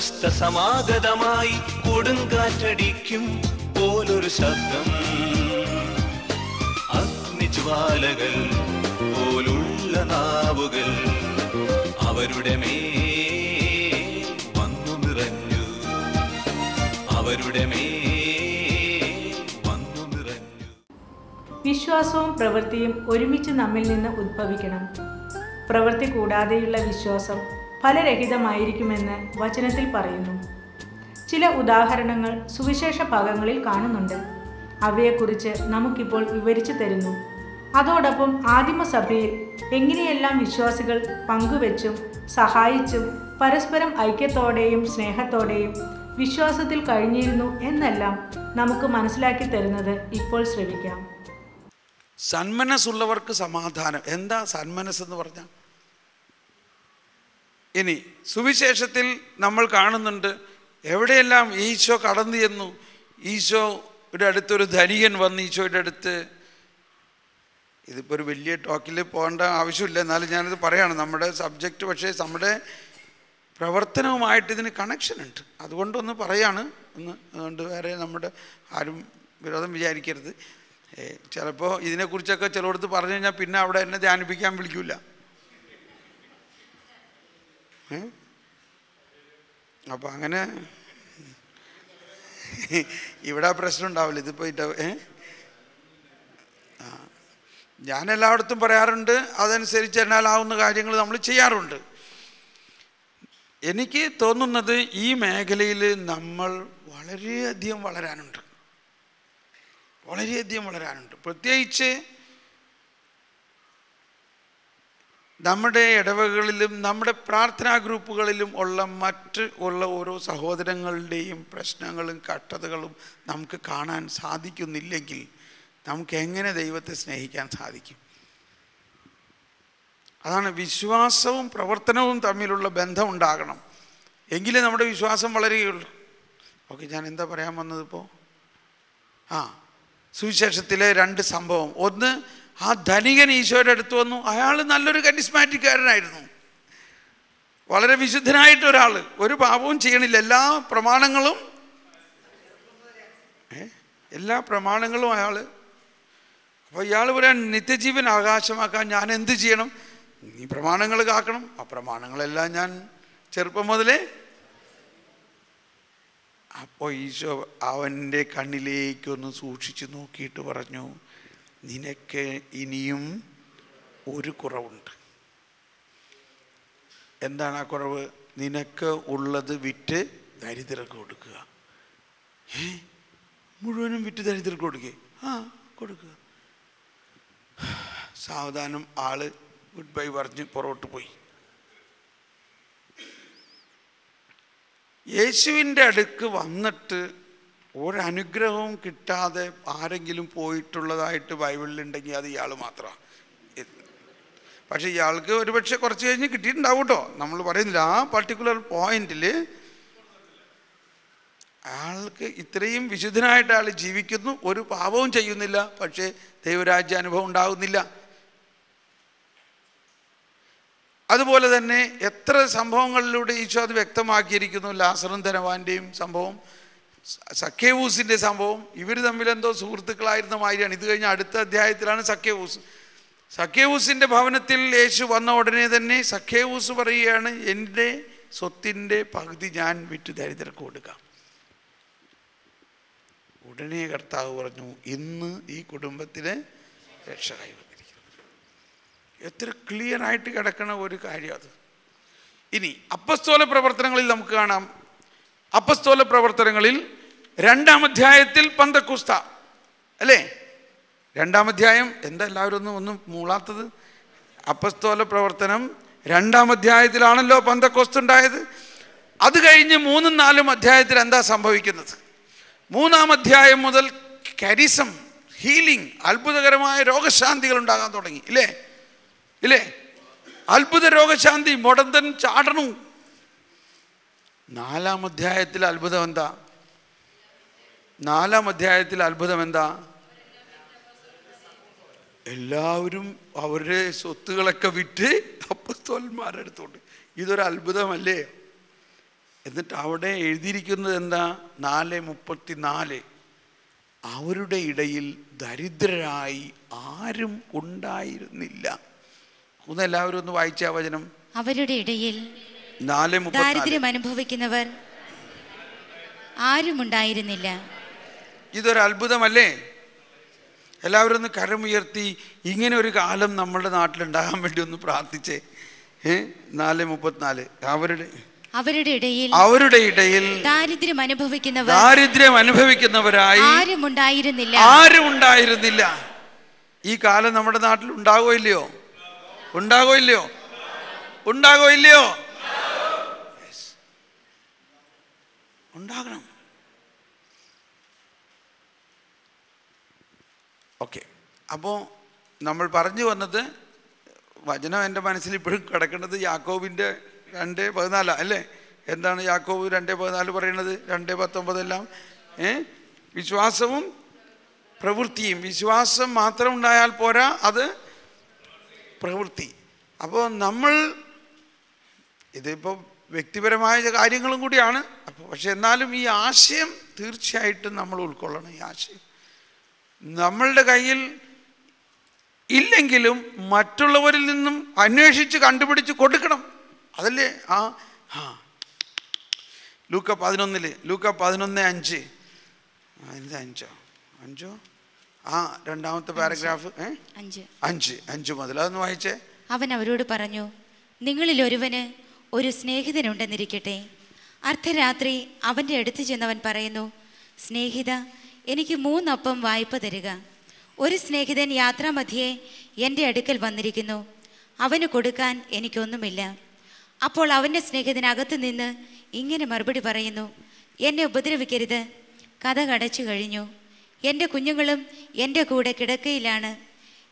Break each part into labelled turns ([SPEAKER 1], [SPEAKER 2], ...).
[SPEAKER 1] പെന്തക്കുസ്ത സമാഗതമായി കൊടുങ്കാറ്റടിക്കും പോലൊരു ശബ്ദം. അഗ്നിജ്വാലകൾ പോലുള്ള നാവുകൾ അവരുടെ മേ വന്നു നിറഞ്ഞു. അവരുടെ മേ
[SPEAKER 2] വിശ്വാസവും പ്രവൃത്തിയും ഒരുമിച്ച് നമ്മിൽ നിന്ന് ഉദ്ഭവിക്കണം പ്രവൃത്തി കൂടാതെയുള്ള വിശ്വാസം ഫലരഹിതമായിരിക്കുമെന്ന് വചനത്തിൽ പറയുന്നു. ചില ഉദാഹരണങ്ങൾ സുവിശേഷ ഭാഗങ്ങളിൽ കാണുന്നുണ്ട്. അവയെക്കുറിച്ച് നമുക്കിപ്പോൾ വിവരിച്ചു തരുന്നു. അതോടൊപ്പം ആദിമസഭയിൽ എങ്ങനെയെല്ലാം വിശ്വാസികൾ പങ്കുവെച്ചും സഹായിച്ചും പരസ്പരം ഐക്യത്തോടെയും സ്നേഹത്തോടെയും വിശ്വാസത്തിൽ കഴിഞ്ഞിരുന്നു എന്നെല്ലാം നമുക്ക് മനസ്സിലാക്കി തരുന്നത് ഇപ്പോൾ ശ്രമിക്കാം
[SPEAKER 3] സന്മനസ്സുള്ളവർക്ക് സമാധാനം. എന്താ സന്മനസ് എന്ന് പറഞ്ഞാൽ? ഇനി സുവിശേഷത്തിൽ നമ്മൾ കാണുന്നുണ്ട് എവിടെയെല്ലാം ഈശോ കടന്നു ചെന്നു? ഈശോയുടെ അടുത്തൊരു ധനികൻ വന്ന് ഈശോയുടെ അടുത്ത് ഇതിപ്പോൾ ഒരു വലിയ ടോക്കിൽ പോകേണ്ട ആവശ്യമില്ല എന്നാലും ഞാനിത് പറയാണ്. നമ്മുടെ സബ്ജക്റ്റ് പക്ഷേ നമ്മുടെ പ്രവർത്തനവുമായിട്ട് ഇതിന് കണക്ഷൻ ഉണ്ട്. അതുകൊണ്ടൊന്ന് പറയാണ്. ഒന്ന് അതുകൊണ്ട് വേറെ നമ്മുടെ ആരും വിരോധം വിചാരിക്കരുത്. ചിലപ്പോൾ ഇതിനെക്കുറിച്ചൊക്കെ ചിലയിടത്ത് പറഞ്ഞു കഴിഞ്ഞാൽ പിന്നെ അവിടെ എന്നെ ധ്യാനിപ്പിക്കാൻ വിളിക്കൂല. ഏ? അപ്പം അങ്ങനെ ഇവിടെ പ്രശ്നം ഉണ്ടാവില്ല. ഇതിപ്പോൾ ഇട്ട ഏ? ഞാൻ എല്ലായിടത്തും പറയാറുണ്ട് അതനുസരിച്ച് എന്നാലാവുന്ന കാര്യങ്ങൾ നമ്മൾ ചെയ്യാറുണ്ട്. എനിക്ക് തോന്നുന്നത് ഈ മേഖലയിൽ നമ്മൾ വളരെയധികം വളരാനുണ്ട്. വളരെയധികം വളരാനുണ്ട്. പ്രത്യേകിച്ച് നമ്മുടെ ഇടവകളിലും നമ്മുടെ പ്രാർത്ഥനാ ഗ്രൂപ്പുകളിലും ഉള്ള മറ്റ് ഉള്ള ഓരോ സഹോദരങ്ങളുടെയും പ്രശ്നങ്ങളും കട്ടതകളും നമുക്ക് കാണാൻ സാധിക്കുന്നില്ലെങ്കിൽ നമുക്ക് എങ്ങനെ ദൈവത്തെ സ്നേഹിക്കാൻ സാധിക്കും? അതാണ് വിശ്വാസവും പ്രവർത്തനവും തമ്മിലുള്ള ബന്ധം ഉണ്ടാകണം. എങ്കിലേ നമ്മുടെ വിശ്വാസം വളരുകയുള്ളൂ. ഓക്കെ ഞാൻ എന്താ പറയാൻ വന്നത് ഇപ്പോൾ ആ സുവിശേഷത്തിലെ രണ്ട് സംഭവം. ഒന്ന് ആ ധനികൻ ഈശോയുടെ അടുത്ത് വന്നു. അയാൾ നല്ലൊരു കരിസ്മാറ്റിക്കാരനായിരുന്നു വളരെ വിശുദ്ധനായിട്ട് ഒരാൾ. ഒരു പാപവും ചെയ്യണില്ല. എല്ലാ പ്രമാണങ്ങളും എല്ലാ പ്രമാണങ്ങളും അയാൾ. അപ്പോൾ ഇയാൾ പറയാൻ നിത്യജീവൻ ആകാശമാക്കാൻ ഞാൻ എന്ത് ചെയ്യണം? നീ പ്രമാണങ്ങൾ കാക്കണം. ആ പ്രമാണങ്ങളെല്ലാം ഞാൻ ചെറുപ്പം മുതലേ. അപ്പോൾ ഈശോ അവന്റെ കണ്ണിലേക്കൊന്ന് സൂക്ഷിച്ചു നോക്കിയിട്ട് പറഞ്ഞു നിനക്ക് ഇനിയും ഒരു കുറവുണ്ട്. എന്താണ് ആ കുറവ്? നിനക്ക് ഉള്ളത് വിറ്റ് ദരിദ്രർക്ക് കൊടുക്കുക. ഏ മുഴുവനും വിറ്റ് ദരിദ്രർക്ക് കൊടുക്കേ. ആ കൊടുക്കുക. സാവധാനം ആൾ ഗുഡ് ബൈ പറഞ്ഞ് പുറകോട്ട് പോയി. യേശുവിന്റെ അടുക്ക് വന്നിട്ട് ഒരനുഗ്രഹവും കിട്ടാതെ ആരെങ്കിലും പോയിട്ടുള്ളതായിട്ട് ബൈബിളിലുണ്ടെങ്കിൽ അത് ഇയാൾ മാത്രമാണ് പക്ഷേ ഇയാൾക്ക് ഒരുപക്ഷെ കുറച്ച് കഴിഞ്ഞ് കിട്ടിയിട്ടുണ്ടാവും കേട്ടോ നമ്മൾ പറയുന്നില്ല ആ പർട്ടിക്കുലർ പോയിന്റിൽ അയാൾക്ക് ഇത്രയും വിശുദ്ധനായിട്ട് അയാൾ ജീവിക്കുന്നു ഒരു പാപവും ചെയ്യുന്നില്ല പക്ഷേ ദൈവരാജ്യ അനുഭവം ഉണ്ടാകുന്നില്ല അതുപോലെ തന്നെ എത്ര സംഭവങ്ങളിലൂടെ ഈശോ അത് വ്യക്തമാക്കിയിരിക്കുന്നു ലാസറും ധനവാന്റെയും സംഭവം? സഖ്യവൂസിന്റെ സംഭവം. ഇവർ തമ്മിൽ എന്തോ സുഹൃത്തുക്കളായിരുന്ന മാതിരിയാണ്. ഇത് കഴിഞ്ഞ അടുത്ത അധ്യായത്തിലാണ് സഖ്യവൂസ്. സഖ്യവൂസിന്റെ ഭവനത്തിൽ യേശു വന്ന ഉടനെ തന്നെ സഖ്യവൂസ് പറയുകയാണ് എന്റെ സ്വത്തിന്റെ പകുതി ഞാൻ വിറ്റ് ദരിദ്രർക്ക് കൊടുക്കാം. ഉടനെ കർത്താവ് പറഞ്ഞു ഇന്ന് ഈ കുടുംബത്തിന് രക്ഷ കൈവന്നിരിക്കുന്നു. എത്ര ക്ലിയർ ആയിട്ട് കിടക്കണ ഒരു കാര്യം അത്. ഇനി അപ്പസ്തോല പ്രവർത്തനങ്ങളിൽ നമുക്ക് കാണാം. അപ്പസ്തോല പ്രവർത്തനങ്ങളിൽ രണ്ടാം അധ്യായത്തിൽ പന്തക്കുസ്ത. അല്ലേ? രണ്ടാം അധ്യായം എന്താ എല്ലാവരും ഒന്നും ഒന്നും മൂളാത്തത്? അപ്പസ്തോല പ്രവർത്തനം രണ്ടാം അധ്യായത്തിലാണല്ലോ പന്തക്കോസ്ത് ഉണ്ടായത്. അത് കഴിഞ്ഞ് മൂന്നും നാലും അധ്യായത്തിൽ എന്താ സംഭവിക്കുന്നത്? മൂന്നാം അധ്യായം മുതൽ കരിസം ഹീലിംഗ് അത്ഭുതകരമായ രോഗശാന്തികൾ ഉണ്ടാകാൻ തുടങ്ങി. ഇല്ലേ? ഇല്ലേ? അത്ഭുത രോഗശാന്തി മുടന്തൻ ചാടണു. നാലാം അധ്യായത്തിൽ അത്ഭുതം എന്താ? നാലാം അധ്യായത്തിൽ അത്ഭുതം എന്താ? എല്ലാവരും അവരുടെ സ്വത്തുകളൊക്കെ വിറ്റ് അപ്പസ്തോലന്മാരെടുത്തോണ്ട് ഇതൊരു അത്ഭുതമല്ലേ? എന്നിട്ട് അവിടെ എഴുതിയിരിക്കുന്നത് എന്താ? നാല് മുപ്പത്തി നാല് അവരുടെ ഇടയിൽ ദരിദ്രരായി ആരും ഉണ്ടായിരുന്നില്ല. ഒന്ന് എല്ലാവരും ഒന്ന് വായിച്ച വചനം.
[SPEAKER 4] അവരുടെ ഇടയിൽ
[SPEAKER 3] നാല്
[SPEAKER 4] ദാരിദ്ര്യം അനുഭവിക്കുന്നവർ ആരുമുണ്ടായിരുന്നില്ല
[SPEAKER 3] ഇതൊരു അത്ഭുതമല്ലേ? എല്ലാവരും ഒന്ന് കരമുയർത്തി ഇങ്ങനെ ഒരു കാലം നമ്മുടെ നാട്ടിലുണ്ടാകാൻ വേണ്ടി ഒന്ന് പ്രാർത്ഥിച്ചേ. ഏ? നാല് മുപ്പത്തിനാല്. അവരുടെ
[SPEAKER 4] അവരുടെ ഇടയിൽ
[SPEAKER 3] അവരുടെ ഇടയിൽ
[SPEAKER 4] ദാരിദ്ര്യം അനുഭവിക്കുന്നവർ
[SPEAKER 3] ദാരിദ്ര്യം അനുഭവിക്കുന്നവരായി
[SPEAKER 4] ആരും ഉണ്ടായിരുന്നില്ല.
[SPEAKER 3] ആരും ഉണ്ടായിരുന്നില്ല. ഈ കാലം നമ്മുടെ നാട്ടിൽ ഉണ്ടാകോ ഇല്ലയോ? ഉണ്ടാകോ ഇല്ലയോ? ഉണ്ടാകോ ഇല്ലയോ? ഉണ്ടാകണം. ഓക്കെ. അപ്പോൾ നമ്മൾ പറഞ്ഞു വന്നത് വചനം എന്റെ മനസ്സിൽ ഇപ്പോഴും കിടക്കുന്നത് യാക്കോബിന്റെ രണ്ട് പതിനാലാണ് അല്ലേ? എന്താണ് യാക്കോബ് രണ്ട് പതിനാല് പറയുന്നത്? രണ്ട് പത്തൊമ്പതെല്ലാം ഏ? വിശ്വാസവും പ്രവൃത്തിയും. വിശ്വാസം മാത്രം ഉണ്ടായാൽ പോരാ അത് പ്രവൃത്തി. അപ്പോൾ നമ്മൾ ഇതിപ്പോൾ വ്യക്തിപരമായ കാര്യങ്ങളും കൂടിയാണ്. അപ്പോൾ പക്ഷെ എന്നാലും ഈ ആശയം തീർച്ചയായിട്ടും നമ്മൾ ഉൾക്കൊള്ളണം ഈ ആശയം. നമ്മളുടെ കയ്യിൽ ഇല്ലെങ്കിലും മറ്റുള്ളവരിൽ നിന്നും അന്വേഷിച്ച് കണ്ടുപിടിച്ച് കൊടുക്കണം. അതല്ലേ? ആ ആ. ലൂക്ക പതിനൊന്നിൽ ലൂക്ക പതിനൊന്ന് അഞ്ച്. അഞ്ചോ? അഞ്ചോ? ആ രണ്ടാമത്തെ പാരഗ്രാഫ്
[SPEAKER 4] അഞ്ച്.
[SPEAKER 3] അഞ്ച് മുതൽ. അതൊന്ന് വായിച്ചേ.
[SPEAKER 4] അവൻ അവരോട് പറഞ്ഞു നിങ്ങളിൽ ഒരുവന് ഒരു സ്നേഹിതനുണ്ടെന്നിരിക്കട്ടെ. അർദ്ധരാത്രി അവന്റെ അടുത്ത് ചെന്നവൻ പറയുന്നു സ്നേഹിത എനിക്ക് മൂന്നപ്പം വായ്പ തരിക. ഒരു സ്നേഹിതൻ യാത്രാമധ്യേ എന്റെ അടുക്കൽ വന്നിരിക്കുന്നു. അവന് കൊടുക്കാൻ എനിക്കൊന്നുമില്ല. അപ്പോൾ അവന്റെ സ്നേഹിതനകത്ത് നിന്ന് ഇങ്ങനെ മറുപടി പറയുന്നു. എന്നെ ഉപദ്രവിക്കരുത്. കഥ കടച്ചു കഴിഞ്ഞു. എന്റെ കുഞ്ഞുങ്ങളും എന്റെ കൂടെ കിടക്കയിലാണ്.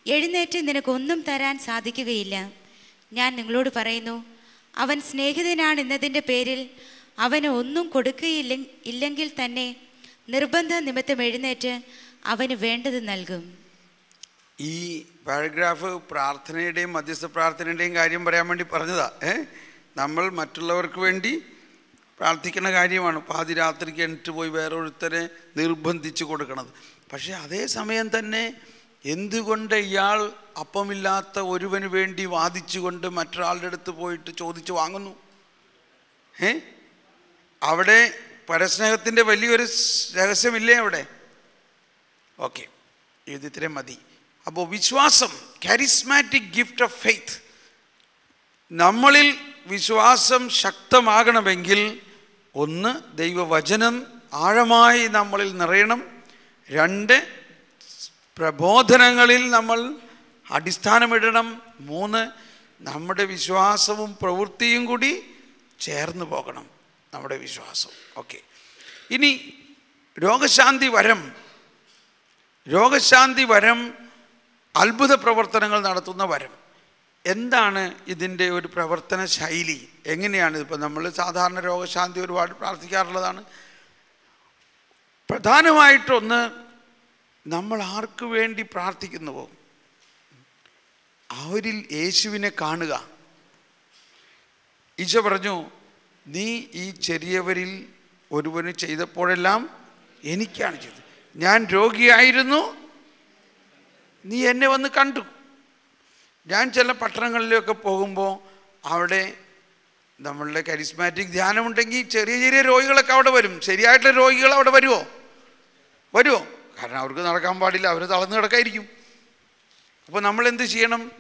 [SPEAKER 4] എഴുന്നേറ്റ് നിനക്കൊന്നും തരാൻ സാധിക്കുകയില്ല. ഞാൻ നിങ്ങളോട് പറയുന്നു അവൻ സ്നേഹിതനാണെന്നതിന്റെ പേരിൽ അവന് ഒന്നും കൊടുക്കുകയില്ല ഇല്ലെങ്കിൽ തന്നെ നിർബന്ധ നിമിത്തം എഴുന്നേറ്റ് അവന് വേണ്ടത് നൽകും.
[SPEAKER 3] ഈ പാരഗ്രാഫ് പ്രാർത്ഥനയുടെയും മധ്യസ്ഥ പ്രാർത്ഥനയുടെയും കാര്യം പറയാൻ വേണ്ടി പറഞ്ഞതാ. ഏ? നമ്മൾ മറ്റുള്ളവർക്ക് വേണ്ടി പ്രാർത്ഥിക്കുന്ന കാര്യമാണ്. പാതിരാത്രിക്ക് എണിറ്റ് പോയി വേറൊരുത്തരെ നിർബന്ധിച്ച് കൊടുക്കണത്. പക്ഷേ അതേ സമയം തന്നെ എന്തുകൊണ്ട് ഇയാൾ അപ്പമില്ലാത്ത ഒരുവന് വേണ്ടി വാദിച്ചുകൊണ്ട് മറ്റൊരാളുടെ അടുത്ത് പോയിട്ട് ചോദിച്ച് വാങ്ങുന്നു? ഏ? അവിടെ പരസ്നേഹത്തിന്റെ വലിയൊരു രഹസ്യമില്ലേ അവിടെ? ഓക്കെ ഇത് മതി. അപ്പോൾ വിശ്വാസം കാരിസ്മാറ്റിക് ഗിഫ്റ്റ് ഓഫ് ഫെയ്ത്ത് നമ്മളിൽ വിശ്വാസം ശക്തമാകണമെങ്കിൽ ഒന്ന് ദൈവവചനം ആഴമായി നമ്മളിൽ നിറയണം. രണ്ട് പ്രബോധനങ്ങളിൽ നമ്മൾ അടിസ്ഥാനമിടണം. മൂന്ന് നമ്മുടെ വിശ്വാസവും പ്രവൃത്തിയും കൂടി ചേർന്ന് പോകണം. നമ്മുടെ വിശ്വാസം. ഓക്കെ ഇനി രോഗശാന്തി വരം. രോഗശാന്തി വരം അത്ഭുത പ്രവർത്തനങ്ങൾ നടത്തുന്ന വരം. എന്താണ് ഇതിന്റെ ഒരു പ്രവർത്തന ശൈലി? എങ്ങനെയാണ് ഇപ്പോൾ നമ്മൾ സാധാരണ രോഗശാന്തി ഒരുപാട് പ്രാർത്ഥിക്കാറുള്ളതാണ്. പ്രധാനമായിട്ടൊന്ന് നമ്മൾ ആർക്ക് വേണ്ടി പ്രാർത്ഥിക്കുന്നുവോ? അവരിൽ യേശുവിനെ കാണുക. ഈശോ പറഞ്ഞു നീ ഈ ചെറിയവരിൽ ഒരുവന് ചെയ്തപ്പോഴെല്ലാം എനിക്കാണ് ചെയ്തത്. ഞാൻ രോഗിയായിരുന്നു. നീ എന്നെ വന്ന് കണ്ടു. ഞാൻ ചില പട്ടണങ്ങളിലൊക്കെ പോകുമ്പോൾ അവിടെ നമ്മളുടെ കരിസ്മാറ്റിക് ധ്യാനമുണ്ടെങ്കിൽ ചെറിയ ചെറിയ രോഗികളൊക്കെ അവിടെ വരും. ശരിയായിട്ടുള്ള രോഗികൾ അവിടെ വരുമോ വരുമോ കാരണം അവർക്ക് നടക്കാൻ പാടില്ല. അവർ തളർന്നു കിടക്കായിരിക്കും. അപ്പോൾ നമ്മൾ എന്ത് ചെയ്യണം?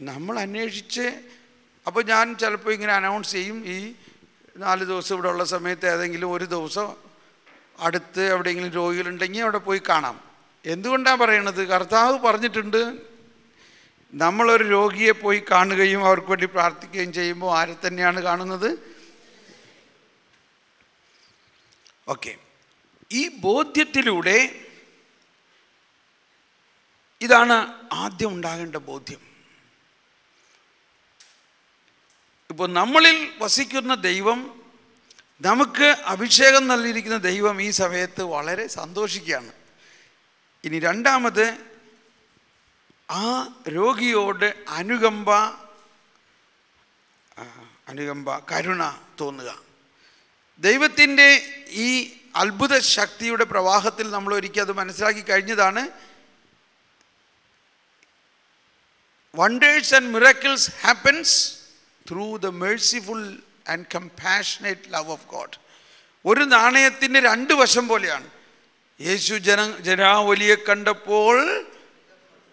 [SPEAKER 3] നമ്മൾ അന്വേഷിച്ച് അപ്പോൾ ഞാൻ ചിലപ്പോൾ ഇങ്ങനെ അനൗൺസ് ചെയ്യും ഈ നാല് ദിവസം ഇവിടെ ഉള്ള സമയത്ത് ഏതെങ്കിലും ഒരു ദിവസം അടുത്ത് എവിടെയെങ്കിലും രോഗികളുണ്ടെങ്കിൽ അവിടെ പോയി കാണാം. എന്തുകൊണ്ടാണ് പറയണത്? കർത്താവ് പറഞ്ഞിട്ടുണ്ട് നമ്മളൊരു രോഗിയെ പോയി കാണുകയും അവർക്ക് വേണ്ടി പ്രാർത്ഥിക്കുകയും ചെയ്യുമ്പോൾ ആരെ തന്നെയാണ് കാണുന്നത്? ഓക്കെ. ഈ ബോധ്യത്തിലൂടെ ഇതാണ് ആദ്യം ഉണ്ടാകേണ്ട ബോധ്യം. ഇപ്പോൾ നമ്മളിൽ വസിക്കുന്ന ദൈവം നമുക്ക് അഭിഷേകം നൽകിയിരിക്കുന്ന ദൈവം ഈ സമയത്ത് വളരെ സന്തോഷിക്കുകയാണ്. ഇനി രണ്ടാമത് ആ രോഗിയോട് അനുകമ്പ അനുകമ്പ കരുണ തോന്നുക. ദൈവത്തിന്റെ ഈ അത്ഭുത ശക്തിയുടെ പ്രവാഹത്തിൽ നമ്മൾ ഒരിക്കൽ അത് മനസ്സിലാക്കി കഴിഞ്ഞതാണ്. Wonders and miracles happens through the merciful and compassionate love of God ഒരു നാണയത്തിന്റെ രണ്ട് വശം പോലെയാണ്. യേശു ജന ജനാവലിയെ കണ്ടപ്പോൾ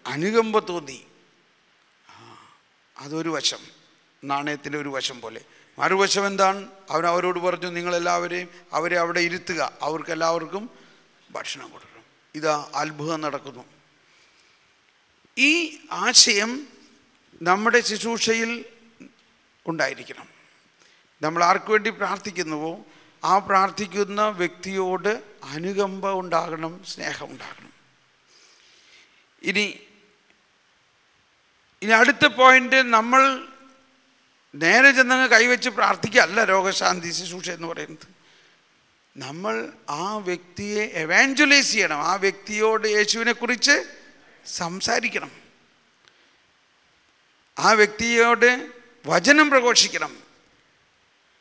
[SPEAKER 3] അനുകമ്പ തോന്നി. അതൊരു വശം. നാണയത്തിന്റെ ഒരു വശം പോലെ. മറുവശം എന്താണ്? അവൻ അവരോട് പറഞ്ഞു നിങ്ങളെല്ലാവരെയും അവരെ അവിടെ ഇരുത്തുക. അവർക്കെല്ലാവർക്കും ഭക്ഷണം കൊടുക്കണം. ഇതാ അത്ഭുതം നടക്കുന്നു. ഈ ആശയം നമ്മുടെ ശുശ്രൂഷയിൽ ഉണ്ടായിരിക്കണം. നമ്മൾ ആർക്കു വേണ്ടി പ്രാർത്ഥിക്കുന്നുവോ? ആ പ്രാർത്ഥിക്കുന്ന വ്യക്തിയോട് അനുകമ്പ ഉണ്ടാകണം സ്നേഹം ഉണ്ടാകണം. ഇനി ഇനി അടുത്ത പോയിന്റ് നമ്മൾ നേരെ ചെന്നങ്ങ് കൈവച്ച് പ്രാർത്ഥിക്കുകയല്ല രോഗശാന്തി ശുശ്രൂഷ എന്ന് പറയുന്നത്. നമ്മൾ ആ വ്യക്തിയെ എവാഞ്ചുലൈസ് ചെയ്യണം. ആ വ്യക്തിയോട് യേശുവിനെക്കുറിച്ച് സംസാരിക്കണം. ആ വ്യക്തിയോട് വചനം പ്രഘോഷിക്കണം.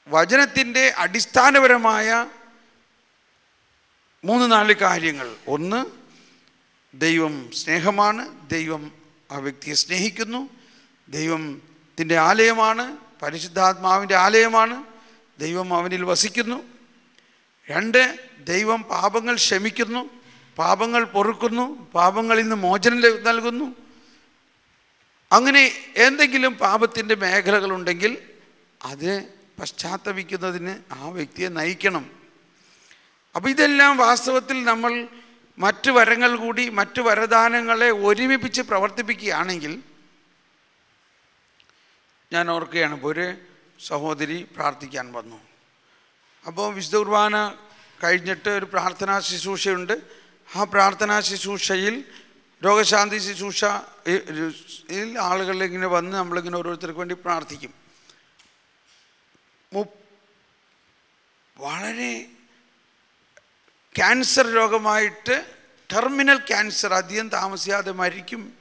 [SPEAKER 3] വചനത്തിന്റെ അടിസ്ഥാനപരമായ മൂന്ന് നാല് കാര്യങ്ങൾ. ഒന്ന് ദൈവം സ്നേഹമാണ് ദൈവം ആ വ്യക്തിയെ സ്നേഹിക്കുന്നു ദൈവത്തിന്റെ ആലയമാണ് പരിശുദ്ധാത്മാവിന്റെ ആലയമാണ് ദൈവം അവനിൽ വസിക്കുന്നു. രണ്ട് ദൈവം പാപങ്ങൾ ക്ഷമിക്കുന്നു പാപങ്ങൾ പൊറുക്കുന്നു പാപങ്ങളിൽ നിന്ന് മോചനം നൽകുന്നു. അങ്ങനെ എന്തെങ്കിലും പാപത്തിന്റെ മേഖലകളുണ്ടെങ്കിൽ അത് പശ്ചാത്തപിക്കുന്നതിന് ആ വ്യക്തിയെ നയിക്കണം. അപ്പോൾ ഇതെല്ലാം വാസ്തവത്തിൽ നമ്മൾ മറ്റ് വരങ്ങൾ കൂടി മറ്റ് വരദാനങ്ങളെ ഒരുമിപ്പിച്ച് പ്രവർത്തിപ്പിക്കുകയാണെങ്കിൽ ഞാൻ ഓർക്കുകയാണ് ഇപ്പോൾ ഒരു സഹോദരി പ്രാർത്ഥിക്കാൻ വന്നു. അപ്പോൾ വിശുദ്ധ കുർബാന കഴിഞ്ഞിട്ട് ഒരു പ്രാർത്ഥനാ ശുശ്രൂഷയുണ്ട്. ആ പ്രാർത്ഥനാ ശുശ്രൂഷയിൽ രോഗശാന്തി ശുശ്രൂഷ ആളുകളിങ്ങനെ വന്ന് നമ്മളിങ്ങനെ ഓരോരുത്തർക്ക് വേണ്ടി പ്രാർത്ഥിക്കും. വളരെ ക്യാൻസർ രോഗമായിട്ട് ടെർമിനൽ ക്യാൻസർ അധികം താമസിയാതെ മരിക്കും.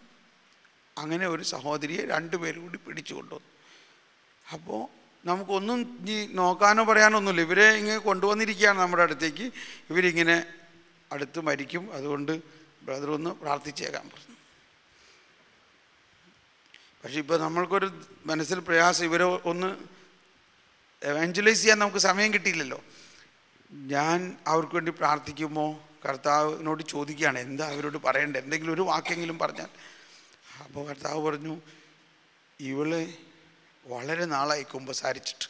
[SPEAKER 3] അങ്ങനെ ഒരു സഹോദരിയെ രണ്ടുപേരും കൂടി പിടിച്ചു കൊണ്ടുവന്നു. അപ്പോൾ നമുക്കൊന്നും ഇനി നോക്കാനോ പറയാനോ ഒന്നുമില്ല ഇവരെ ഇങ്ങനെ കൊണ്ടുവന്നിരിക്കുകയാണ് നമ്മുടെ അടുത്തേക്ക്. ഇവരിങ്ങനെ അടുത്ത് മരിക്കും. അതുകൊണ്ട് ബ്രദർ ഒന്ന് പ്രാർത്ഥിച്ചേക്കാം. പക്ഷേ ഇപ്പോൾ നമ്മൾക്കൊരു മനസ്സിൽ പ്രയാസം ഇവരെ ഒന്ന് എവാഞ്ചലൈസ് ചെയ്യാൻ നമുക്ക് സമയം കിട്ടിയില്ലല്ലോ. ഞാൻ അവർക്ക് വേണ്ടി പ്രാർത്ഥിക്കുമോ? കർത്താവിനോട് ചോദിക്കുകയാണ്. എന്താ അവരോട് പറയേണ്ടത്? എന്തെങ്കിലും ഒരു വാക്കെങ്കിലും പറഞ്ഞാൽ. അപ്പോൾ കർത്താവ് പറഞ്ഞു ഇവൾ വളരെ നാളായി കുമ്പസാരിച്ചിട്ട്.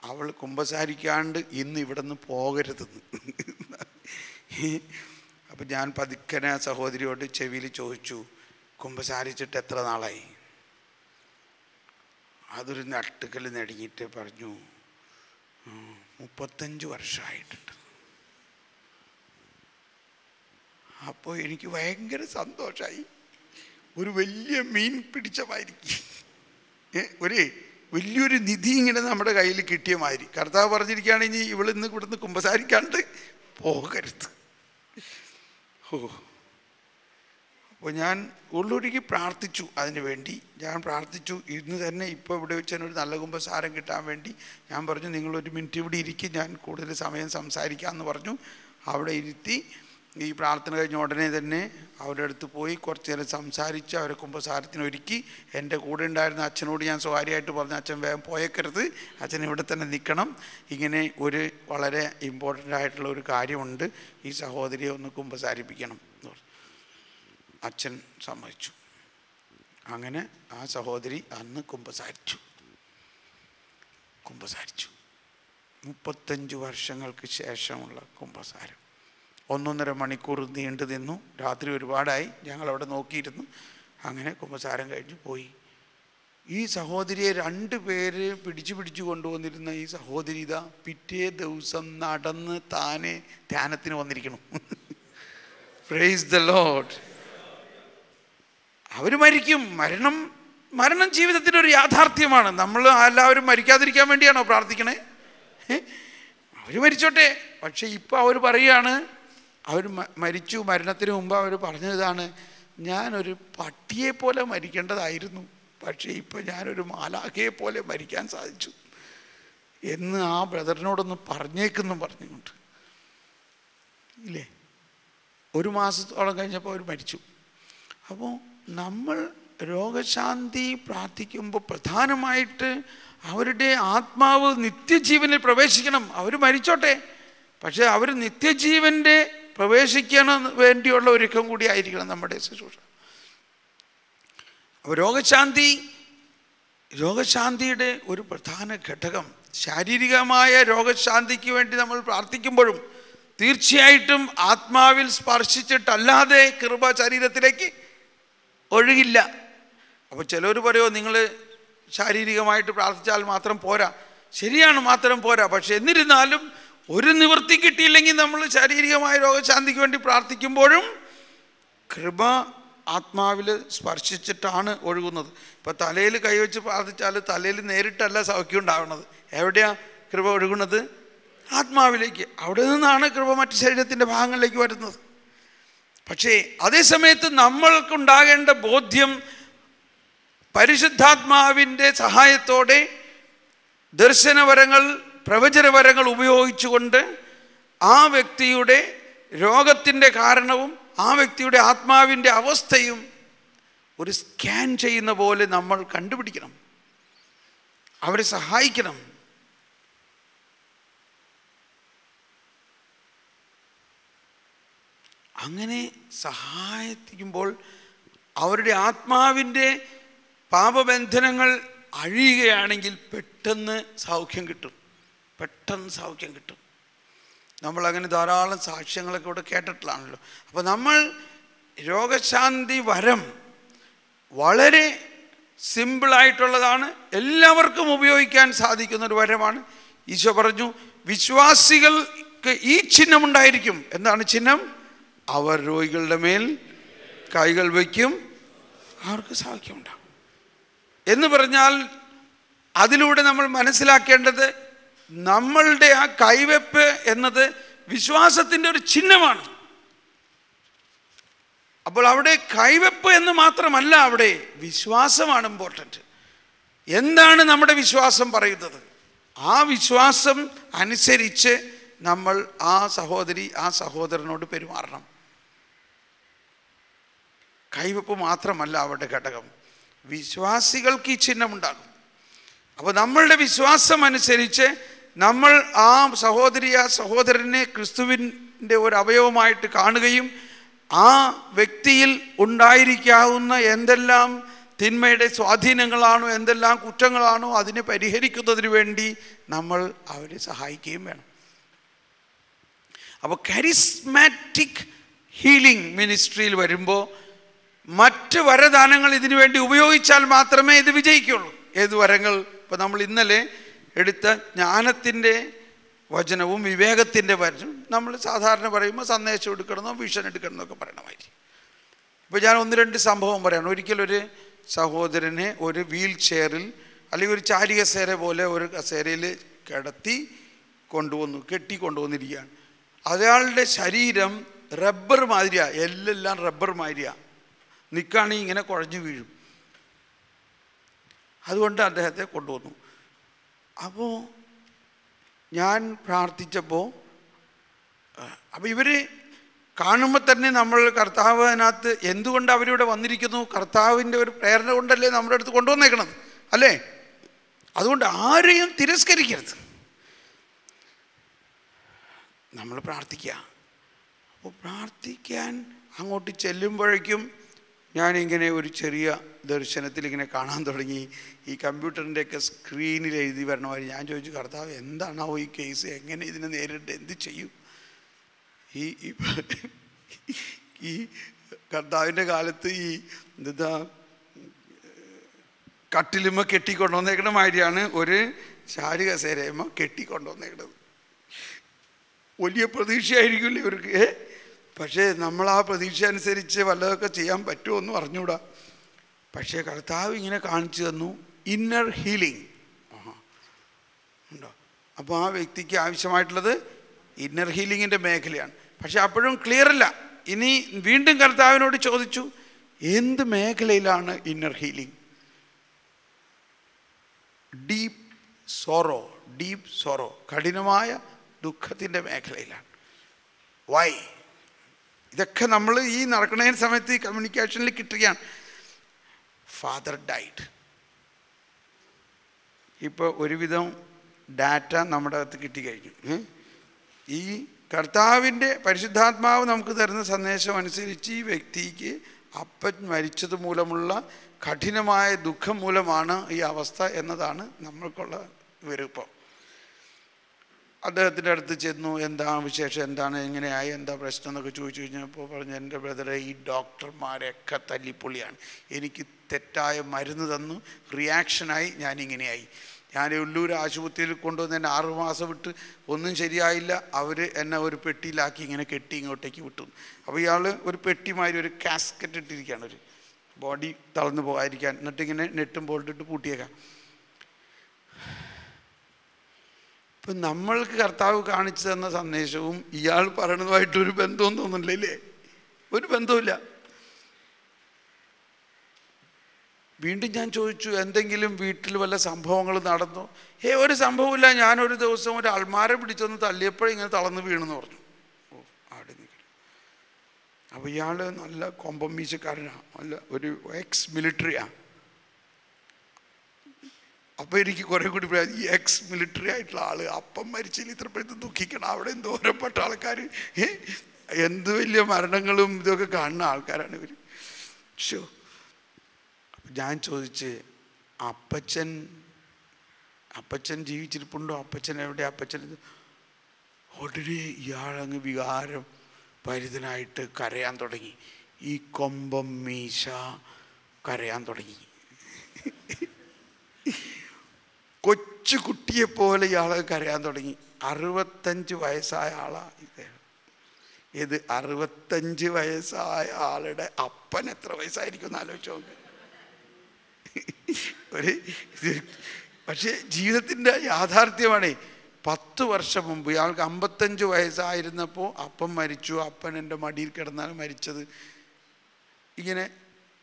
[SPEAKER 3] അവൾ കുമ്പസാരിക്കാണ്ട് ഇന്ന് ഇവിടെ നിന്ന് പോകരുതെന്ന്. അപ്പം ഞാൻ പതുക്കനെ സഹോദരിയോട് ചെവിയിൽ ചോദിച്ചു കുമ്പസാരിച്ചിട്ട് എത്ര നാളായി? അതൊരു നട്ടുക്കൽ നടുങ്ങിയിട്ട് പറഞ്ഞു "ഉം, മുപ്പത്തഞ്ച് വർഷമായിട്ടുണ്ട് അപ്പോൾ എനിക്ക് ഭയങ്കര സന്തോഷമായി ഒരു വലിയ മീൻ പിടിച്ച മാതിരി ഒരു വലിയൊരു നിധി ഇങ്ങനെ നമ്മുടെ കയ്യിൽ കിട്ടിയ മാതിരി. കർത്താവ് പറഞ്ഞിരിക്കുകയാണെങ്കിൽ ഇവളിന്ന് ഇവിടുന്ന് കുമ്പസാരിക്കാണ്ട് പോകരുത്. ഓ അപ്പോൾ ഞാൻ ഉള്ളൊരുക്കി പ്രാർത്ഥിച്ചു അതിന് വേണ്ടി. ഞാൻ പ്രാർത്ഥിച്ചു ഇന്ന് തന്നെ ഇപ്പോൾ ഇവിടെ വെച്ച് തന്നെ ഒരു നല്ല കുമ്പസാരം കിട്ടാൻ വേണ്ടി. ഞാൻ പറഞ്ഞു നിങ്ങളൊരു മിനിറ്റ് ഇവിടെ ഇരിക്കും ഞാൻ കൂടുതൽ സമയം സംസാരിക്കാമെന്ന് പറഞ്ഞു. അവിടെ ഇരുത്തി ഈ പ്രാർത്ഥന കഴിഞ്ഞ ഉടനെ തന്നെ അവരുടെ അടുത്ത് പോയി കുറച്ച് നേരം സംസാരിച്ച് അവരെ കുമ്പസാരത്തിന് ഒരുക്കി. എന്റെ കൂടെ ഉണ്ടായിരുന്ന അച്ഛനോട് ഞാൻ സ്വകാര്യമായിട്ട് പറഞ്ഞു അച്ഛൻ വേഗം പോയേക്കരുത് അച്ഛൻ ഇവിടെ തന്നെ നിൽക്കണം. ഇങ്ങനെ ഒരു വളരെ ഇമ്പോർട്ടന്റ് ആയിട്ടുള്ള ഒരു കാര്യമുണ്ട്. ഈ സഹോദരിയെ ഒന്ന് കുമ്പസാരിപ്പിക്കണം എന്ന് പറഞ്ഞു. അച്ഛൻ സമ്മതിച്ചു. അങ്ങനെ ആ സഹോദരി അന്ന് കുമ്പസാരിച്ചു കുമ്പസാരിച്ചു മുപ്പത്തഞ്ച് വർഷങ്ങൾക്ക് ശേഷമുള്ള കുമ്പസാരം ഒന്നൊന്നര മണിക്കൂർ നീണ്ടു നിന്നു. രാത്രി ഒരുപാടായി. ഞങ്ങളവിടെ നോക്കിയിരുന്നു. അങ്ങനെ കുമ്പസാരം കഴിഞ്ഞ് പോയി. ഈ സഹോദരിയെ രണ്ട് പേര് പിടിച്ചു പിടിച്ചു കൊണ്ടുവന്നിരുന്ന ഈ സഹോദരി ഇതാ പിറ്റേ ദിവസം നടന്ന് താനെ ധ്യാനത്തിന് വന്നിരിക്കണം പ്രൈസ് ദ ലോഡ് അവർ മരിക്കും. മരണം മരണം ജീവിതത്തിന്റെ ഒരു യാഥാർത്ഥ്യമാണ്. നമ്മൾ എല്ലാവരും മരിക്കാതിരിക്കാൻ വേണ്ടിയാണോ പ്രാർത്ഥിക്കണേ? അവർ മരിച്ചോട്ടെ. പക്ഷെ ഇപ്പോൾ അവർ പറയുകയാണ് അവർ മരിച്ചു. മരണത്തിന് മുമ്പ് അവർ പറഞ്ഞതാണ് ഞാനൊരു പട്ടിയെപ്പോലെ മരിക്കേണ്ടതായിരുന്നു. പക്ഷേ ഇപ്പോൾ ഞാനൊരു മാലാഖയെ പോലെ മരിക്കാൻ സാധിച്ചു. എന്ന് ആ ബ്രദറിനോടൊന്ന് പറഞ്ഞേക്കെന്നും പറഞ്ഞുകൊണ്ട്. ഇല്ലേ? ഒരു മാസത്തോളം കഴിഞ്ഞപ്പോൾ അവർ മരിച്ചു. അപ്പോൾ നമ്മൾ രോഗശാന്തി പ്രാർത്ഥിക്കുമ്പോൾ പ്രധാനമായിട്ട് അവരുടെ ആത്മാവ് നിത്യജീവനിൽ പ്രവേശിക്കണം. അവർ മരിച്ചോട്ടെ. പക്ഷേ അവർ നിത്യജീവന്റെ പ്രവേശിക്കണം വേണ്ടിയുള്ള ഒരുക്കം കൂടി ആയിരിക്കണം നമ്മുടെ ശുശ്രൂഷ. അപ്പോൾ രോഗശാന്തി രോഗശാന്തിയുടെ ഒരു പ്രധാന ഘടകം ശാരീരികമായ രോഗശാന്തിക്ക് വേണ്ടി നമ്മൾ പ്രാർത്ഥിക്കുമ്പോഴും തീർച്ചയായിട്ടും ആത്മാവിൽ സ്പർശിച്ചിട്ടല്ലാതെ കൃപ ശരീരത്തിലേക്ക് ഒഴുകില്ല. അപ്പോൾ ചിലർ പറയുമോ നിങ്ങൾ ശാരീരികമായിട്ട് പ്രാർത്ഥിച്ചാൽ മാത്രം പോരാ. ശരിയാണ് മാത്രം പോരാ. പക്ഷെ എന്നിരുന്നാലും ഒരു നിവൃത്തി കിട്ടിയില്ലെങ്കിൽ നമ്മൾ ശാരീരികമായ രോഗശാന്തിക്ക് വേണ്ടി പ്രാർത്ഥിക്കുമ്പോഴും കൃപ ആത്മാവിൽ സ്പർശിച്ചിട്ടാണ് ഒഴുകുന്നത്. ഇപ്പം തലയിൽ കൈവച്ച് പ്രാർത്ഥിച്ചാൽ തലയിൽ നേരിട്ടല്ല സൗഖ്യം ഉണ്ടാവുന്നത്. എവിടെയാ കൃപ ഒഴുകുന്നത്? ആത്മാവിലേക്ക്. അവിടെ നിന്നാണ് കൃപ മറ്റ് ശരീരത്തിന്റെ ഭാഗങ്ങളിലേക്ക് വരുന്നത്. പക്ഷേ അതേസമയത്ത് നമ്മൾക്കുണ്ടാകേണ്ട ബോധ്യം പരിശുദ്ധാത്മാവിന്റെ സഹായത്തോടെ ദർശനവരങ്ങൾ പ്രവചനവരങ്ങൾ ഉപയോഗിച്ചുകൊണ്ട് ആ വ്യക്തിയുടെ രോഗത്തിന്റെ കാരണവും ആ വ്യക്തിയുടെ ആത്മാവിന്റെ അവസ്ഥയും ഒരു സ്കാൻ ചെയ്യുന്ന പോലെ നമ്മൾ കണ്ടുപിടിക്കണം. അവരെ സഹായിക്കണം. അങ്ങനെ സഹായിക്കുമ്പോൾ അവരുടെ ആത്മാവിന്റെ പാപബന്ധനങ്ങൾ അഴിയുകയാണെങ്കിൽ പെട്ടെന്ന് സൗഖ്യം കിട്ടും. പെട്ടെന്ന് സൗഖ്യം കിട്ടും. നമ്മൾ അങ്ങനെ ധാരാളം സാക്ഷ്യങ്ങളൊക്കെ ഇവിടെ കേട്ടിട്ടുള്ളതാണല്ലോ. അപ്പോൾ നമ്മൾ രോഗശാന്തി വരം വളരെ സിമ്പിളായിട്ടുള്ളതാണ്. എല്ലാവർക്കും ഉപയോഗിക്കാൻ സാധിക്കുന്ന ഒരു വരമാണ്. ഈശോ പറഞ്ഞു വിശ്വാസികൾക്ക് ഈ ചിഹ്നം ഉണ്ടായിരിക്കും എന്താണ് ചിഹ്നം? അവർ രോഗികളുടെ മേൽ കൈകൾ വയ്ക്കും. അവർക്ക് സാധ്യമുണ്ടാകും എന്ന് പറഞ്ഞാൽ അതിലൂടെ നമ്മൾ മനസ്സിലാക്കേണ്ടത് നമ്മളുടെ ആ കൈവെപ്പ് എന്നത് വിശ്വാസത്തിന്റെ ഒരു ചിഹ്നമാണ്. അപ്പോൾ അവിടെ കൈവെപ്പ് എന്ന് മാത്രമല്ല അവിടെ വിശ്വാസമാണ് ഇമ്പോർട്ടന്റ് എന്താണ് നമ്മുടെ വിശ്വാസം പറയുന്നത്? ആ വിശ്വാസം അനുസരിച്ച് നമ്മൾ ആ സഹോദരി ആ സഹോദരനോട് പെരുമാറണം. കൈവെപ്പ് മാത്രമല്ല അവരുടെ ഘടകം. വിശ്വാസികൾക്ക് ഈ ചിഹ്നമുണ്ടാകും. അപ്പോൾ നമ്മളുടെ വിശ്വാസം അനുസരിച്ച് നമ്മൾ ആ സഹോദരി ആ സഹോദരനെ ക്രിസ്തുവിന്റെ ഒരു അവയവമായിട്ട് കാണുകയും ആ വ്യക്തിയിൽ ഉണ്ടായിരിക്കാവുന്ന എന്തെല്ലാം തിന്മയുടെ സ്വാധീനങ്ങളാണോ എന്തെല്ലാം കുറ്റങ്ങളാണോ അതിനെ പരിഹരിക്കുന്നതിന് വേണ്ടി നമ്മൾ അവരെ സഹായിക്കുകയും വേണം. അപ്പോൾ കരിസ്മാറ്റിക് ഹീലിംഗ് മിനിസ്ട്രിയിൽ വരുമ്പോൾ മറ്റ് വരദാനങ്ങൾ ഇതിനു വേണ്ടി ഉപയോഗിച്ചാൽ മാത്രമേ ഇത് വിജയിക്കുള്ളൂ. ഏത് വരങ്ങൾ? ഇപ്പോൾ നമ്മൾ ഇന്നലെ എടുത്ത ജ്ഞാനത്തിന്റെ വചനവും വിവേകത്തിന്റെ വചനവും നമ്മൾ സാധാരണ പറയുമ്പോൾ സന്ദേശം എടുക്കണമെന്നോ വിഷൻ എടുക്കണമെന്നൊക്കെ പറയണമായിരിക്കും ഇപ്പോൾ ഞാൻ ഒന്ന് രണ്ട് സംഭവം പറയണം ഒരിക്കലൊരു സഹോദരനെ ഒരു വീൽ ചെയറിൽ അല്ലെങ്കിൽ ഒരു ചാരി കസേര പോലെ ഒരു കസേരയിൽ കിടത്തി കൊണ്ടുവന്നു കെട്ടി കൊണ്ടുവന്നിരിക്കുകയാണ്. അയാളുടെ ശരീരം റബ്ബർ മാതിരിയാണ് എല്ലാം റബ്ബർ മാതിരിയാണ് നിൽക്കുകയാണെങ്കിൽ ഇങ്ങനെ കുഴഞ്ഞു വീഴും. അതുകൊണ്ട് അദ്ദേഹത്തെ കൊണ്ടുവന്നു. അപ്പോൾ ഞാൻ പ്രാർത്ഥിച്ചപ്പോൾ അപ്പോൾ ഇവർ കാണുമ്പോൾ തന്നെ നമ്മൾ കർത്താവ് അതിനകത്ത് എന്തുകൊണ്ട് അവരിവിടെ വന്നിരിക്കുന്നു? കർത്താവിന്റെ ഒരു പ്രേരണ കൊണ്ടല്ലേ നമ്മുടെ അടുത്ത് കൊണ്ടുവന്നേക്കണത്? അല്ലേ? അതുകൊണ്ട് ആരെയും തിരസ്കരിക്കരുത്. നമ്മൾ പ്രാർത്ഥിക്കുക അപ്പോൾ പ്രാർത്ഥിക്കാൻ അങ്ങോട്ട് ചെല്ലുമ്പോഴേക്കും ഞാനിങ്ങനെ ഒരു ചെറിയ ദർശനത്തിൽ ഇങ്ങനെ കാണാൻ തുടങ്ങി. ഈ കമ്പ്യൂട്ടറിന്റെയൊക്കെ സ്ക്രീനിൽ എഴുതി വരണമാതിരി ഞാൻ ചോദിച്ചു കർത്താവ് എന്താണാവോ ഈ കേസ്? എങ്ങനെ ഇതിനെ നേരിട്ട് എന്ത് ചെയ്യും? ഈ ഈ- കർത്താവിന്റെ കാലത്ത് ഈ എന്താ കട്ടിലുമ്മ കെട്ടിക്കൊണ്ടുവന്നേക്കണ മാതിരിയാണ് ഒരു ചാരു കസേരയമ്മ കെട്ടിക്കൊണ്ടുവന്നേക്കണത്. വലിയ പ്രതീക്ഷയായിരിക്കില്ലേ ഇവർക്ക്? പക്ഷേ നമ്മൾ ആ പ്രതീക്ഷ അനുസരിച്ച് വല്ലതൊക്കെ ചെയ്യാൻ പറ്റുമോ എന്ന് അറിഞ്ഞൂടാ പക്ഷേ കർത്താവ് ഇങ്ങനെ കാണിച്ചു തന്നു ഇന്നർ ഹീലിംഗ് ഉണ്ടോ? അപ്പോൾ ആ വ്യക്തിക്ക് ആവശ്യമായിട്ടുള്ളത് ഇന്നർ ഹീലിങ്ങിന്റെ മേഖലയാണ്. പക്ഷെ അപ്പോഴും ക്ലിയർ അല്ല. ഇനി വീണ്ടും കർത്താവിനോട് ചോദിച്ചു എന്ത് മേഖലയിലാണ് inner healing deep sorrow deep sorrow കഠിനമായ ദുഃഖത്തിന്റെ മേഖലയിലാണ്. വൈ ഇതൊക്കെ നമ്മൾ ഈ നടക്കുന്ന സമയത്ത് ഈ കമ്മ്യൂണിക്കേഷനിൽ കിട്ടുകയാണ്. ഫാദർ ഡൈഡ് ഇപ്പോൾ ഒരുവിധം ഡാറ്റ നമ്മുടെ അകത്ത് കിട്ടിക്കഴിഞ്ഞു. കഴിഞ്ഞു ഈ കർത്താവിന്റെ പരിശുദ്ധാത്മാവ് നമുക്ക് തരുന്ന സന്ദേശം അനുസരിച്ച് ഈ വ്യക്തിക്ക് അപ്പൻ മരിച്ചത് മൂലമുള്ള കഠിനമായ ദുഃഖം മൂലമാണ് ഈ അവസ്ഥ എന്നതാണ് നമ്മൾക്കുള്ള വിവരം അദ്ദേഹത്തിന്റെ അടുത്ത് ചെന്നു എന്താ വിശേഷം? എന്താണ്? എങ്ങനെയായി? എന്താ പ്രശ്നം? എന്നൊക്കെ ചോദിച്ചു കഴിഞ്ഞപ്പോൾ പറഞ്ഞു എന്റെ ബ്രദറെ ഈ ഡോക്ടർമാരെയൊക്കെ തല്ലിപ്പൊളിയാണ്. എനിക്ക് തെറ്റായ മരുന്ന് തന്നു. റിയാക്ഷനായി ഞാനിങ്ങനെയായി. ഞാൻ ഉള്ളൂർ ആശുപത്രിയിൽ കൊണ്ടുവന്ന് എന്നെ ആറുമാസം വിട്ട് ഒന്നും ശരിയായില്ല. അവർ എന്നെ ഒരു പെട്ടിയിലാക്കി ഇങ്ങനെ കെട്ടി ഇങ്ങോട്ടേക്ക് വിട്ടു. അപ്പോൾ ഇയാൾ ഒരു പെട്ടിമാതിരി ഒരു കാസ്കറ്റ് ഇട്ടിരിക്കുകയാണ്. ഒരു ബോഡി തളർന്നു പോകാതിരിക്കാൻ. എന്നിട്ട് ഇങ്ങനെ നെട്ടും ബോൾട്ടിട്ട് പൂട്ടിയേക്കാം. ഇപ്പം നമ്മൾക്ക് കർത്താവ് കാണിച്ചു തന്ന സന്ദേശവും ഇയാൾ പറയണതുമായിട്ടൊരു ബന്ധവും തോന്നുന്നില്ല ഇല്ലേ? ഒരു ബന്ധവുമില്ല. വീണ്ടും ഞാൻ ചോദിച്ചു എന്തെങ്കിലും വീട്ടിൽ വല്ല സംഭവങ്ങൾ നടന്നു? ഏ ഒരു സംഭവമില്ല ഞാനൊരു ദിവസം ഒരു അൾമാര പിടിച്ചൊന്ന് തള്ളിയപ്പോഴും ഇങ്ങനെ തളർന്ന് വീണെന്ന് പറഞ്ഞു. ഓ ആടെ അപ്പോൾ ഇയാൾ നല്ല കൊമ്പം വീശക്കാരനാണ് നല്ല ഒരു എക്സ് മിലിറ്ററിയാണ് അപ്പോൾ എനിക്ക് കുറെ കൂടി ഈ എക്സ് മിലിറ്ററി ആയിട്ടുള്ള ആൾ അപ്പം മരിച്ചതിൽ പെട്ടെന്ന് ദുഃഖിക്കണം. അവിടെ എന്തോരപ്പെട്ട ആൾക്കാർ എന്ത് വലിയ മരണങ്ങളും ഇതൊക്കെ കാണുന്ന ആൾക്കാരാണ് ഇവർ ഷോ ഞാൻ ചോദിച്ച് അപ്പച്ചൻ അപ്പച്ചൻ ജീവിച്ചിരിപ്പുണ്ടോ? അപ്പച്ചൻ എവിടെ? അപ്പച്ചൻ ഉടനെ ഇയാളങ്ങ് വികാരം പരിതനായിട്ട് കരയാൻ തുടങ്ങി. ഈ കൊമ്പം മീശ കരയാൻ തുടങ്ങി. കൊച്ചു കുട്ടിയെ പോലെ ഇയാൾ കരയാൻ തുടങ്ങി. അറുപത്തഞ്ച് വയസ്സായ ആളാണ് ഇദ്ദേഹം. ഇത് അറുപത്തഞ്ച് വയസ്സായ ആളുടെ അപ്പൻ എത്ര വയസ്സായിരിക്കും എന്ന് ആലോചിച്ച് നോക്ക്. ഒരു പക്ഷേ ജീവിതത്തിന്റെ യാഥാർത്ഥ്യമാണ് പത്ത് വർഷം മുമ്പ് ഇയാൾക്ക് അമ്പത്തഞ്ച് വയസ്സായിരുന്നപ്പോൾ അപ്പം മരിച്ചു. അപ്പൻ എന്റെ മടിയിൽ കിടന്നാണ് മരിച്ചത്. ഇങ്ങനെ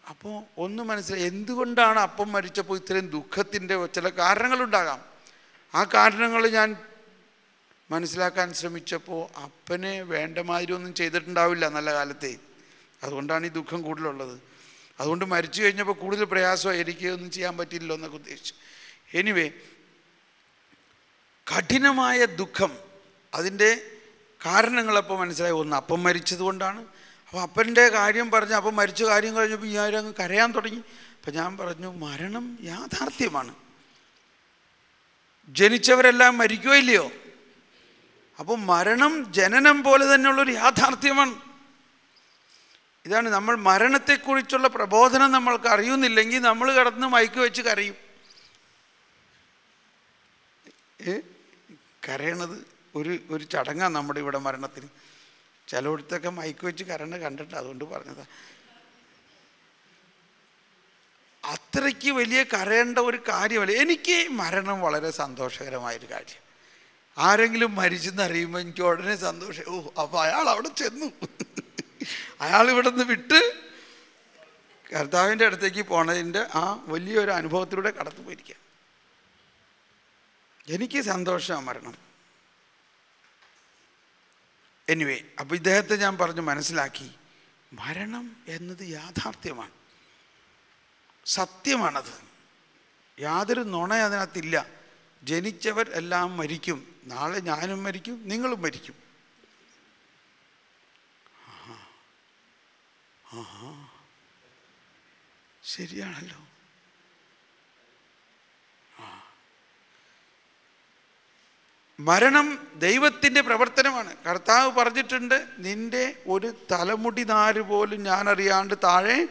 [SPEAKER 3] അപ്പോൾ ഒന്ന് മനസ്സിലായി. എന്തുകൊണ്ടാണ് അപ്പം മരിച്ചപ്പോൾ ഇത്രയും ദുഃഖത്തിന്റെ ചില കാരണങ്ങളുണ്ടാകാം? ആ കാരണങ്ങൾ ഞാൻ മനസ്സിലാക്കാൻ ശ്രമിച്ചപ്പോൾ അപ്പനെ വേണ്ട മാതിരി ഒന്നും ചെയ്തിട്ടുണ്ടാവില്ല നല്ല കാലത്തെ. അതുകൊണ്ടാണ് ഈ ദുഃഖം കൂടുതലുള്ളത്. അതുകൊണ്ട് മരിച്ചു കഴിഞ്ഞപ്പോൾ കൂടുതൽ പ്രയാസമായി എനിക്ക് ഒന്നും ചെയ്യാൻ പറ്റില്ലല്ലോ എന്നൊക്കെ ഉദ്ദേശിച്ചു. എനിവേ കഠിനമായ ദുഃഖം അതിന്റെ കാരണങ്ങളപ്പോൾ മനസ്സിലായി. ഒന്ന് അപ്പം മരിച്ചത് കൊണ്ടാണ്. അപ്പോൾ അപ്പന്റെ കാര്യം പറഞ്ഞ് അപ്പം മരിച്ച കാര്യം കഴിഞ്ഞപ്പോൾ ഞാൻ അങ്ങ് കരയാൻ തുടങ്ങി. അപ്പം ഞാൻ പറഞ്ഞു മരണം യാഥാർത്ഥ്യമാണ്. ജനിച്ചവരെല്ലാം മരിക്കുക ഇല്ലയോ? അപ്പോൾ മരണം ജനനം പോലെ തന്നെയുള്ളൊരു യാഥാർത്ഥ്യമാണ്. ഇതാണ് നമ്മൾ മരണത്തെക്കുറിച്ചുള്ള പ്രബോധനം നമ്മൾക്ക് അറിയുന്നില്ലെങ്കിൽ നമ്മൾ കിടന്ന് മയക്ക് വെച്ച് കരയും. കരയണത് ഒരു ഒരു ചടങ്ങാണ് നമ്മുടെ ഇവിടെ മരണത്തിന്. ചിലയിടത്തൊക്കെ മൈക്ക് വെച്ച് കരണ്ട് കണ്ടിട്ട് അതുകൊണ്ട് പറഞ്ഞത്. അത്രയ്ക്ക് വലിയ കരയേണ്ട ഒരു കാര്യമല്ല. എനിക്ക് മരണം വളരെ സന്തോഷകരമായൊരു കാര്യം. ആരെങ്കിലും മരിച്ചെന്ന് അറിയുമ്പോൾ എനിക്ക് ഉടനെ സന്തോഷം. ഓ അപ്പോൾ അയാൾ അവിടെ ചെന്നു. അയാൾ ഇവിടെ നിന്ന് വിട്ട് കർത്താവിന്റെ അടുത്തേക്ക് പോണതിന്റെ ആ വലിയൊരു അനുഭവത്തിലൂടെ കടന്നു പോയിരിക്കുക എനിക്ക് സന്തോഷമാണ് മരണം. എനിവേ അപ്പോൾ ഇദ്ദേഹത്തെ ഞാൻ പറഞ്ഞു മനസ്സിലാക്കി. മരണം എന്നത് യാഥാർത്ഥ്യമാണ്. സത്യമാണത്. യാതൊരു നുണ അതിനകത്തില്ല. ജനിച്ചവർ എല്ലാം മരിക്കും. നാളെ ഞാനും മരിക്കും നിങ്ങളും മരിക്കും. ശരിയാണല്ലോ. മരണം ദൈവത്തിന്റെ പ്രവർത്തനമാണ്. കർത്താവ് പറഞ്ഞിട്ടുണ്ട് നിന്റെ ഒരു തലമുടി നാര് പോലും ഞാൻ അറിയാണ്ട് താഴെ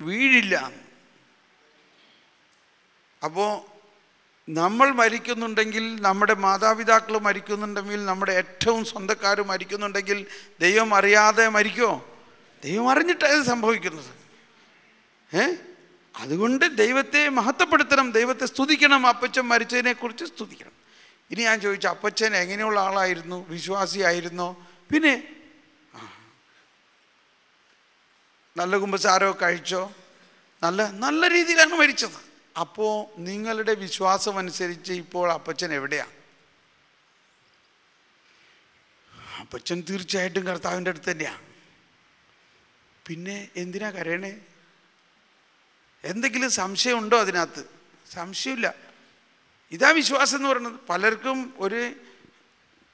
[SPEAKER 3] വീഴില്ല. അപ്പോൾ നമ്മൾ മരിക്കുന്നുണ്ടെങ്കിൽ നമ്മുടെ മാതാപിതാക്കൾ മരിക്കുന്നുണ്ടെങ്കിൽ നമ്മുടെ ഏറ്റവും സ്വന്തക്കാർ മരിക്കുന്നുണ്ടെങ്കിൽ ദൈവം അറിയാതെ മരിക്കുമോ ദൈവം അറിഞ്ഞിട്ടാണ് സംഭവിക്കുന്നത്. ഏ? അതുകൊണ്ട് ദൈവത്തെ മഹത്വപ്പെടുത്തണം ദൈവത്തെ സ്തുതിക്കണം അപ്പച്ചൻ മരിച്ചതിനെക്കുറിച്ച് സ്തുതിക്കണം. ഇനി ഞാൻ ചോദിച്ചു അപ്പച്ചൻ എങ്ങനെയുള്ള ആളായിരുന്നു? വിശ്വാസിയായിരുന്നോ? പിന്നെ നല്ല കുമ്പസാരോ കഴിച്ചോ? നല്ല നല്ല രീതിയിലാണ് മരിച്ചത്. അപ്പോൾ നിങ്ങളുടെ വിശ്വാസം അനുസരിച്ച് ഇപ്പോൾ അപ്പച്ചൻ എവിടെയാണ് അപ്പച്ചൻ തീർച്ചയായിട്ടും കർത്താവിന്റെ അടുത്ത് തന്നെയാണ് പിന്നെ എന്തിനാ കരയണേ? എന്തെങ്കിലും സംശയമുണ്ടോ അതിനകത്ത്? സംശയമില്ല. ഇതാ വിശ്വാസം എന്ന് പറയുന്നത് പലർക്കും ഒരു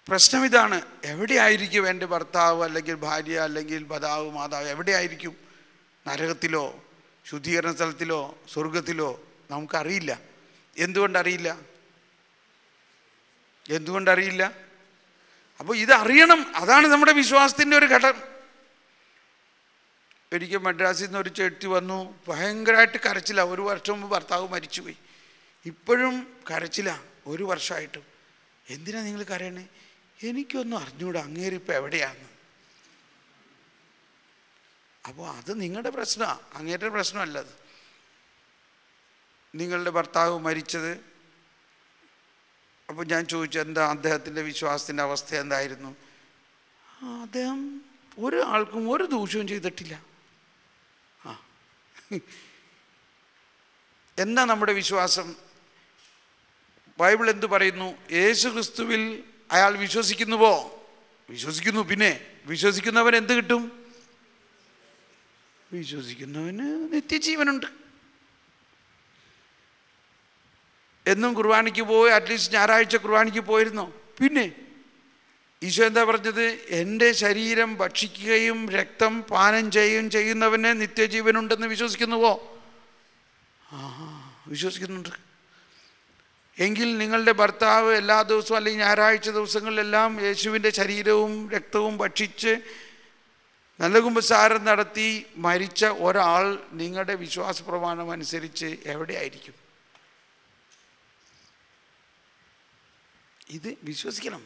[SPEAKER 3] പ്രശ്നം ഇതാണ്. എവിടെയായിരിക്കും എന്റെ ഭർത്താവ് അല്ലെങ്കിൽ ഭാര്യ അല്ലെങ്കിൽ ഭതാവ് മാതാവ് എവിടെയായിരിക്കും? നരകത്തിലോ ശുദ്ധീകരണ സ്ഥലത്തിലോ സ്വർഗത്തിലോ നമുക്കറിയില്ല. എന്തുകൊണ്ടറിയില്ല? എന്തുകൊണ്ടറിയില്ല? അപ്പോൾ ഇതറിയണം. അതാണ് നമ്മുടെ വിശ്വാസത്തിന്റെ ഒരു ഘടകം ഒരിക്കൽ മദ്രാസിൽ നിന്ന് ഒരു ചെട്ടി വന്നു. ഭയങ്കരമായിട്ട് കരച്ചില്ല ഒരു വർഷം മുമ്പ് ഭർത്താവ് മരിച്ചുപോയി. ഇപ്പോഴും കരച്ചില്ല ഒരു വർഷമായിട്ടും. എന്തിനാ നിങ്ങൾ കരയണേ? എനിക്കൊന്നും അറിഞ്ഞൂടാ അങ്ങേരിപ്പോൾ എവിടെയാണെന്ന് അപ്പോൾ അത് നിങ്ങളുടെ പ്രശ്നമാണ് അങ്ങേരുടെ പ്രശ്നമല്ല അത്. നിങ്ങളുടെ ഭർത്താവ് മരിച്ചത്. അപ്പോൾ ഞാൻ ചോദിച്ചു എന്താ അദ്ദേഹത്തിന്റെ വിശ്വാസത്തിന്റെ അവസ്ഥ എന്തായിരുന്നു? അദ്ദേഹം ഒരാൾക്കും ഒരു ദൂഷ്യവും ചെയ്തിട്ടില്ല. ആ. എന്താ നമ്മുടെ വിശ്വാസം? ബൈബിൾ എന്തു പറയുന്നു? യേശു ക്രിസ്തുവിൽ അയാൾ വിശ്വസിക്കുന്നുവോ? വിശ്വസിക്കുന്നു. പിന്നെ വിശ്വസിക്കുന്നവൻ എന്ത് കിട്ടും? വിശ്വസിക്കുന്നവന് നിത്യജീവനുണ്ട്. എന്നും കുർബാനയ്ക്ക് പോയി അറ്റ്ലീസ്റ്റ് ഞായറാഴ്ച കുർബാനയ്ക്ക് പോയിരുന്നോ. പിന്നെ ഈശോ എന്താ പറഞ്ഞത്? എന്റെ ശരീരം ഭക്ഷിക്കുകയും രക്തം പാനം ചെയ്യുകയും ചെയ്യുന്നവന് നിത്യജീവനുണ്ടെന്ന് വിശ്വസിക്കുന്നുവോ? ആ വിശ്വസിക്കുന്നുണ്ട്. എങ്കിൽ നിങ്ങളുടെ ഭർത്താവ് എല്ലാ ദിവസവും അല്ലെങ്കിൽ ഞായറാഴ്ച ദിവസങ്ങളിലെല്ലാം യേശുവിന്റെ ശരീരവും രക്തവും ഭക്ഷിച്ച് നല്ല കുമ്പസാരം നടത്തി മരിച്ച ഒരാൾ നിങ്ങളുടെ വിശ്വാസ പ്രമാണം അനുസരിച്ച് എവിടെയായിരിക്കും? ഇത് വിശ്വസിക്കണം.